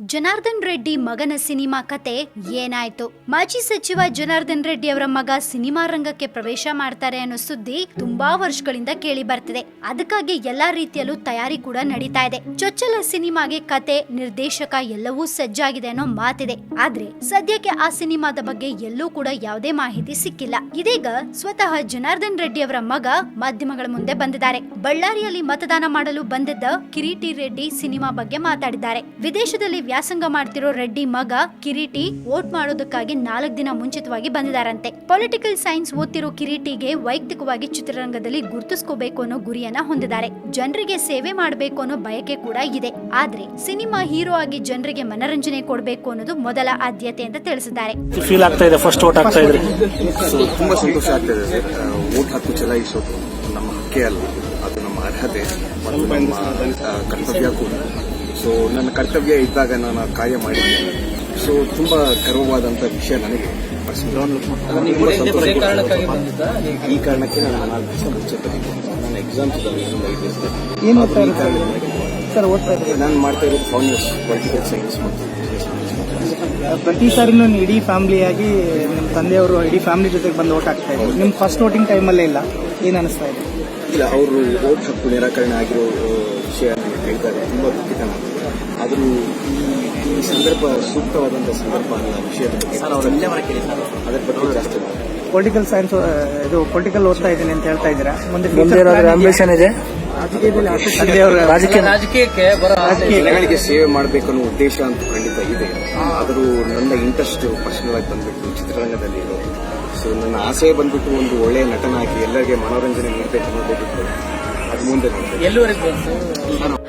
ಜನಾರ್ದನ್ ರೆಡ್ಡಿ ಮಗನ ಸಿನಿಮಾ ಕತೆ ಏನಾಯ್ತು? ಮಾಜಿ ಸಚಿವ ಜನಾರ್ದನ್ ರೆಡ್ಡಿ ಅವರ ಮಗ ಸಿನಿಮಾ ರಂಗಕ್ಕೆ ಪ್ರವೇಶ ಮಾಡ್ತಾರೆ ಅನ್ನೋ ಸುದ್ದಿ ತುಂಬಾ ವರ್ಷಗಳಿಂದ ಕೇಳಿ ಬರ್ತಿದೆ. ಅದಕ್ಕಾಗಿ ಎಲ್ಲಾ ರೀತಿಯಲ್ಲೂ ತಯಾರಿ ಕೂಡ ನಡೀತಾ ಇದೆ. ಚೊಚ್ಚಲ ಸಿನಿಮಾಗೆ ಕತೆ, ನಿರ್ದೇಶಕ ಎಲ್ಲವೂ ಸಜ್ಜಾಗಿದೆ ಅನ್ನೋ ಮಾತಿದೆ. ಆದ್ರೆ ಸದ್ಯಕ್ಕೆ ಆ ಸಿನಿಮಾದ ಬಗ್ಗೆ ಎಲ್ಲೂ ಕೂಡ ಯಾವುದೇ ಮಾಹಿತಿ ಸಿಕ್ಕಿಲ್ಲ. ಇದೀಗ ಸ್ವತಃ ಜನಾರ್ದನ್ ರೆಡ್ಡಿ ಅವರ ಮಗ ಮಾಧ್ಯಮಗಳ ಮುಂದೆ ಬಂದಿದ್ದಾರೆ. ಬಳ್ಳಾರಿಯಲ್ಲಿ ಮತದಾನ ಮಾಡಲು ಬಂದಿದ್ದ ಕಿರೀಟಿ ರೆಡ್ಡಿ ಸಿನಿಮಾ ಬಗ್ಗೆ ಮಾತಾಡಿದ್ದಾರೆ. ವಿದೇಶದಲ್ಲಿ ವ್ಯಾಸಂಗ ಮಾಡ್ತಿರೋ ರೆಡ್ಡಿ ಮಗ ಕಿರೀಟಿ ವೋಟ್ ಮಾಡೋದಕ್ಕಾಗಿ ನಾಲ್ಕು ದಿನ ಮುಂಚಿತವಾಗಿ ಬಂದಿದಾರಂತೆ. ಪೊಲಿಟಿಕಲ್ ಸೈನ್ಸ್ ಓದ್ತಿರೋ ಕಿರೀಟಿಗೆ ವೈಯಕ್ತಿಕವಾಗಿ ಚಿತ್ರರಂಗದಲ್ಲಿ ಗುರುತಿಸ್ಕೋಬೇಕು ಅನ್ನೋ ಗುರಿಯನ್ನ ಹೊಂದಿದ್ದಾರೆ. ಜನರಿಗೆ ಸೇವೆ ಮಾಡಬೇಕು ಅನ್ನೋ ಬಯಕೆ ಕೂಡ ಇದೆ. ಆದ್ರೆ ಸಿನಿಮಾ ಹೀರೋ ಆಗಿ ಜನರಿಗೆ ಮನರಂಜನೆ ಕೊಡಬೇಕು ಅನ್ನೋದು ಮೊದಲ ಆದ್ಯತೆ ಅಂತ ತಿಳಿಸಿದ್ದಾರೆ. ಫೀಲ್ ಆಗ್ತಾ ಇದೆ? ಫಸ್ಟ್ ವೋಟ್ ಆಗ್ತಾ ಇದೆ ತುಂಬಾ ಸಂತೋಷ ಆಗ್ತಾ ವೋಟ್ ಹಾಕು ಚಲಾಯಿಸೋದು ನಮ್ಮ ಹಕ್ಕೇ ಅಲ್ಲ. ಅದು ನಮ್ಮ ಅರ್ಹತೆ. ಮತ್ತು ನಮ್ಮ ಕರ್ತವ್ಯ ಕೂಡ. ಸೊ ನನ್ನ ಕರ್ತವ್ಯ ಇದ್ದಾಗ ನಾನು ಕಾರ್ಯ ಮಾಡಿದ್ದೇನೆ. ಸೊ ತುಂಬ ಗರ್ವವಾದಂತ ವಿಷಯ ನನಗೆ. ಈ ಕಾರಣಕ್ಕೆ ನಾನು ನಾಲ್ಕು ದಿವಸ ಮುಂಚೆ ಬಂದಿದ್ದೆ ನನ್ನ ಎಕ್ಸಾಮ್ಸ್ ಇದ್ದಾವೆ ಇನ್ನೊಂದು ಐದು ದಿವಸದಲ್ಲಿ ಏನ್ ಈ ಕಾರಣಕ್ಕೆ ನಾನು ಮಾಡ್ತಾ ಇರೋದು ಕಾಮರ್ಸ್ ಪೊಲಿಟಿಕಲ್ ಸೈನ್ಸ್ ಮತ್ತು. ಪ್ರತಿ ಸಾರಿನೂ ನಾನು ಇಡೀ ಫ್ಯಾಮಿಲಿಯಾಗಿ ನಿಮ್ಮ ತಂದೆಯವರು ಇಡೀ ಫ್ಯಾಮಿಲಿ ಜೊತೆಗೆ ಬಂದು ಓಟ್ ಹಾಕ್ತಾ ಇದ್ದೀವಿ ನಿಮ್ಮ ಫಸ್ಟ್ ವೋಟಿಂಗ್ ಟೈಮಲ್ಲೇ ಇಲ್ಲ. ಏನು ಅನಿಸ್ತಾ ಇದೆ? ಇಲ್ಲ ಅವರು ಓಟ್ ಹಕ್ಕು ನಿರಾಕರಣೆ ಆಗಿರೋ ವಿಷಯ ಹೇಳ್ತಾರೆ ತುಂಬ ದುಃಖಿತ ಆದರೂ ಈ ಈ ಸಂದರ್ಭ ಸೂಕ್ತವಾದಂತಹ ಸಂದರ್ಭ ಅಲ್ಲ ವಿಷಯದ ಬಗ್ಗೆ. ಅದರ ಬಗ್ಗೆ ಜಾಸ್ತಿ. ಪೊಲಿಟಿಕಲ್ ಸೈನ್ಸ್ ಇದು ಪೊಲಿಟಿಕಲ್ ಓದ್ತಾ ಇದ್ದೀನಿ ಅಂತ ಹೇಳ್ತಾ ಇದ್ದೀರಾ? ಮುಂದೆ ಮುಂದೆ ಏನಾದ್ರು ಅಂಬಿಷನ್ ಇದೆ? ತಂದೆಯವರು ರಾಜಕೀಯ ರಾಜಕೀಯ ಜನಗಳಿಗೆ ಸೇವೆ ಮಾಡಬೇಕು ಅನ್ನೋ ಉದ್ದೇಶ ಅಂತ ಖಂಡಿತ ಇದೆ. ಆದರೂ ನನ್ನ ಇಂಟ್ರೆಸ್ಟ್ ಪರ್ಸನಲ್ ಆಗಿ ಬಂದ್ಬಿಟ್ಟು ಚಿತ್ರರಂಗದಲ್ಲಿ ಸೊ ನನ್ನ ಆಸೆ ಬಂದ್ಬಿಟ್ಟು ಒಂದು ಒಳ್ಳೆಯ ನಟನಾಗಿ ಎಲ್ಲರಿಗೆ ಮನೋರಂಜನೆ ನೀಡಬೇಕು ಅನ್ನೋದೇ ಬಿಟ್ಟು ಅದು ಮುಂದೆ ನೋಡ್ಬೇಕು.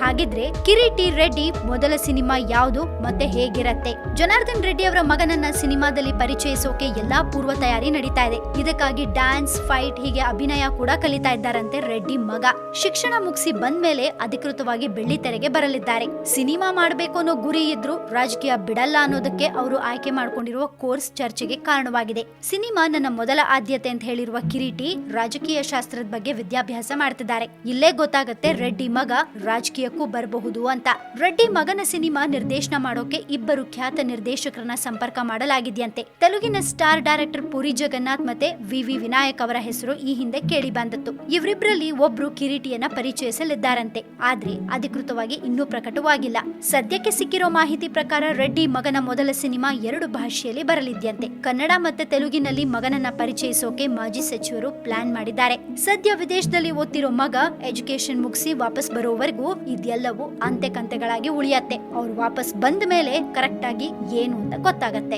ಹಾಗಿದ್ರೆ ಕಿರೀಟಿ ರೆಡ್ಡಿ ಮೊದಲ ಸಿನಿಮಾ ಯಾವುದು ಮತ್ತೆ ಹೇಗಿರತ್ತೆ? ಜನಾರ್ದನ್ ರೆಡ್ಡಿ ಅವರ ಮಗನನ್ನ ಸಿನಿಮಾದಲ್ಲಿ ಪರಿಚಯಿಸೋಕೆ ಎಲ್ಲಾ ಪೂರ್ವ ತಯಾರಿ ನಡೀತಾ ಇದೆ. ಇದಕ್ಕಾಗಿ ಡ್ಯಾನ್ಸ್, ಫೈಟ್, ಹೀಗೆ ಅಭಿನಯ ಕೂಡ ಕಲಿತಾ ಇದ್ದಾರಂತೆ ರೆಡ್ಡಿ ಮಗ. ಶಿಕ್ಷಣ ಮುಗಿಸಿ ಬಂದ್ಮೇಲೆ ಅಧಿಕೃತವಾಗಿ ಬೆಳ್ಳಿ ತೆರೆಗೆ ಬರಲಿದ್ದಾರೆ. ಸಿನಿಮಾ ಮಾಡಬೇಕು ಅನ್ನೋ ಗುರಿ ಇದ್ರು ರಾಜಕೀಯ ಬಿಡಲ್ಲ ಅನ್ನೋದಕ್ಕೆ ಅವರು ಆಯ್ಕೆ ಮಾಡ್ಕೊಂಡಿರುವ ಕೋರ್ಸ್ ಚರ್ಚೆಗೆ ಕಾರಣವಾಗಿದೆ. ಸಿನಿಮಾ ನನ್ನ ಮೊದಲ ಆದ್ಯತೆ ಅಂತ ಹೇಳಿರುವ ಕಿರೀಟಿ ರಾಜಕೀಯ ಶಾಸ್ತ್ರದ ಬಗ್ಗೆ ವಿದ್ಯಾಭ್ಯಾಸ ಮಾಡ್ತಿದ್ದಾರೆ. ಇಲ್ಲೇ ಗೊತ್ತಾಗತ್ತೆ ರೆಡ್ಡಿ ಮಗ ರಾಜಕೀಯಕ್ಕೂ ಬರಬಹುದು ಅಂತ. ರೆಡ್ಡಿ ಮಗನ ಸಿನಿಮಾ ನಿರ್ದೇಶನ ಮಾಡೋಕೆ ಇಬ್ಬರು ಖ್ಯಾತ ನಿರ್ದೇಶಕರನ್ನ ಸಂಪರ್ಕ ಮಾಡಲಾಗಿದೆಯಂತೆ. ತೆಲುಗಿನ ಸ್ಟಾರ್ ಡೈರೆಕ್ಟರ್ ಪುರಿ ಜಗನ್ನಾಥ್ ಮತ್ತೆ ವಿ ವಿ ವಿನಾಯಕ್ ಅವರ ಹೆಸರು ಈ ಹಿಂದೆ ಕೇಳಿ ಬಂದಿತ್ತು. ಇವರಿಬ್ಬರಲ್ಲಿ ಒಬ್ರು ಕಿರೀಟಿಯನ್ನ ಪರಿಚಯಿಸಲಿದ್ದಾರಂತೆ. ಆದ್ರೆ ಅಧಿಕೃತವಾಗಿ ಇನ್ನೂ ಪ್ರಕಟವಾಗಿಲ್ಲ. ಸದ್ಯಕ್ಕೆ ಸಿಕ್ಕಿರೋ ಮಾಹಿತಿ ಪ್ರಕಾರ ರೆಡ್ಡಿ ಮಗನ ಮೊದಲ ಸಿನಿಮಾ ಎರಡು ಭಾಷೆಯಲ್ಲಿ ಬರಲಿದ್ಯಂತೆ. ಕನ್ನಡ ಮತ್ತೆ ತೆಲುಗಿನಲ್ಲಿ ಮಗನನ್ನ ಪರಿಚಯಿಸೋಕೆ ಮಾಜಿ ಸಚಿವರು ಪ್ಲಾನ್ ಮಾಡಿದ್ದಾರೆ. ಸದ್ಯ ವಿದೇಶದಲ್ಲಿ ಓದ್ತಿರೋ ಮಗ ಎಜುಕೇಶನ್ ಮುಗಿಸಿ ವಾಪಸ್ ಬರೋವರೆಗೂ ಇದೆಲ್ಲವೂ ಅಂತೆ ಕಂತೆಗಳಾಗಿ ಉಳಿಯತ್ತೆ. ಅವ್ರು ವಾಪಸ್ ಬಂದ ಮೇಲೆ ಕರೆಕ್ಟಾಗಿ ಏನು ಅಂತ ಗೊತ್ತಾಗತ್ತೆ.